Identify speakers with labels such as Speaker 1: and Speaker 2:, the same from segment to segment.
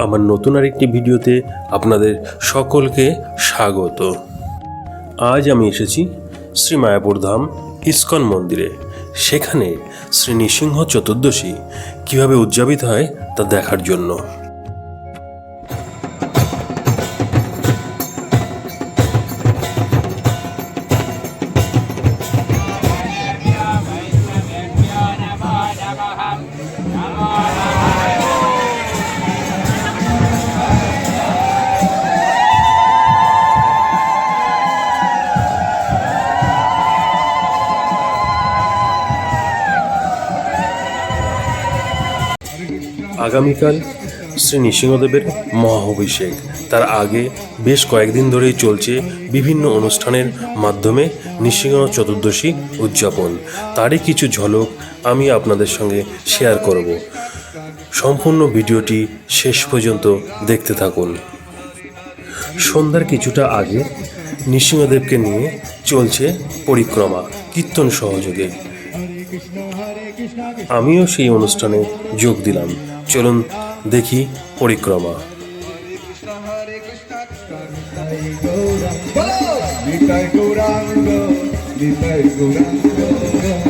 Speaker 1: আমার নতুন আরেকটি ভিডিওতে আপনাদের সকলকে স্বাগত। আজ আমি এসেছি শ্রী মায়াপুর ধাম ইস্কন মন্দিরে। সেখানে শ্রী নৃসিংহ চতুর্দশী কীভাবে উদযাপিত হয় তা দেখার জন্য। আগামীকাল শ্রী নৃসিংহদেবের মহাঅভিষেক তার আগে বেশ কয়েকদিন ধরেই চলছে বিভিন্ন অনুষ্ঠানের মাধ্যমে নৃসিংহ চতুর্দশী উদযাপন। তারই কিছু ঝলক আমি আপনাদের সঙ্গে শেয়ার করব। সম্পূর্ণ ভিডিওটি শেষ পর্যন্ত দেখতে থাকুন। সন্ধ্যার কিছুটা আগে নৃসিংহদেবকে নিয়ে চলছে পরিক্রমা, কীর্তন সহযোগে। আমিও সেই অনুষ্ঠানে যোগ দিলাম। চলুন দেখি পরিক্রমা।
Speaker 2: গৌরাঙ্গ।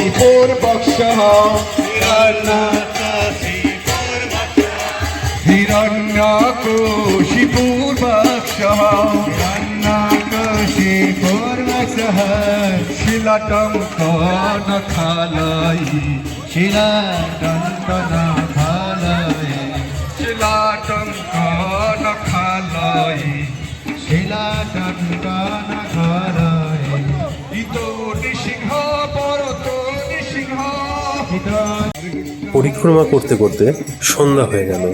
Speaker 2: কোশিপুর বক্ষ হিরণ্য হিরণ্য কোশিপুর বক্ষ হিরণ্য কোশিপুর বক্ষ শিলটঙ্কন খালাই শিলা টনটনা খালয়ে
Speaker 1: পরিক্রমা করতে করতে সন্ধ্যা হয়ে গেল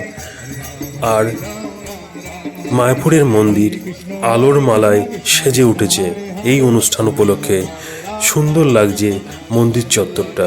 Speaker 1: আর মায়াপুরের মন্দির আলোর মালায় সেজে উঠেছে এই অনুষ্ঠান উপলক্ষে সুন্দর লাগছে মন্দির চত্বরটা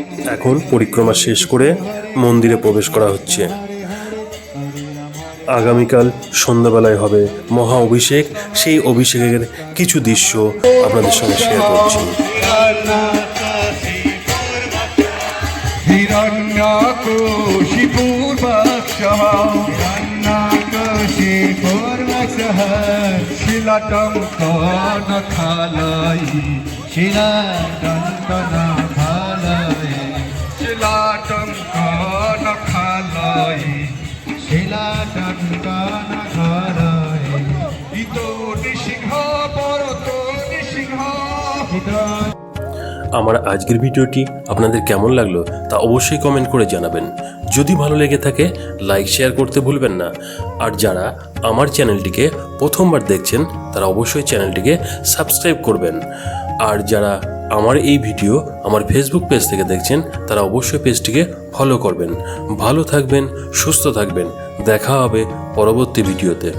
Speaker 1: এখন পরিক্রমা শেষ করে মন্দিরে প্রবেশ করা হচ্ছে। আগামীকাল সন্ধ্যাবেলায় হবে মহা অভিষেক। সেই অভিষেকের কিছু দৃশ্য আপনাদের সঙ্গে শেয়ার করছি।
Speaker 2: হিরণ্যকোশিপূর্বক্ষः হিরণ্যকোশিপূর্বক্ষः শিলাটঙ্কনখালয়ি
Speaker 1: আমার আজকের ভিডিওটি আপনাদের কেমন লাগল তা অবশ্যই কমেন্ট করে জানাবেন। যদি ভালো লেগে থাকে লাইক শেয়ার করতে ভুলবেন না। আর যারা আমার চ্যানেলটিকে প্রথমবার দেখছেন, তারা অবশ্যই চ্যানেলটিকে সাবস্ক্রাইব করবেন। আর যারা আমার এই ভিডিও আমার ফেসবুক পেজ থেকে দেখছেন, তারা অবশ্যই পেজটিকে ফলো করবেন। ভালো থাকবেন, সুস্থ থাকবেন। দেখা হবে পরবর্তী ভিডিওতে।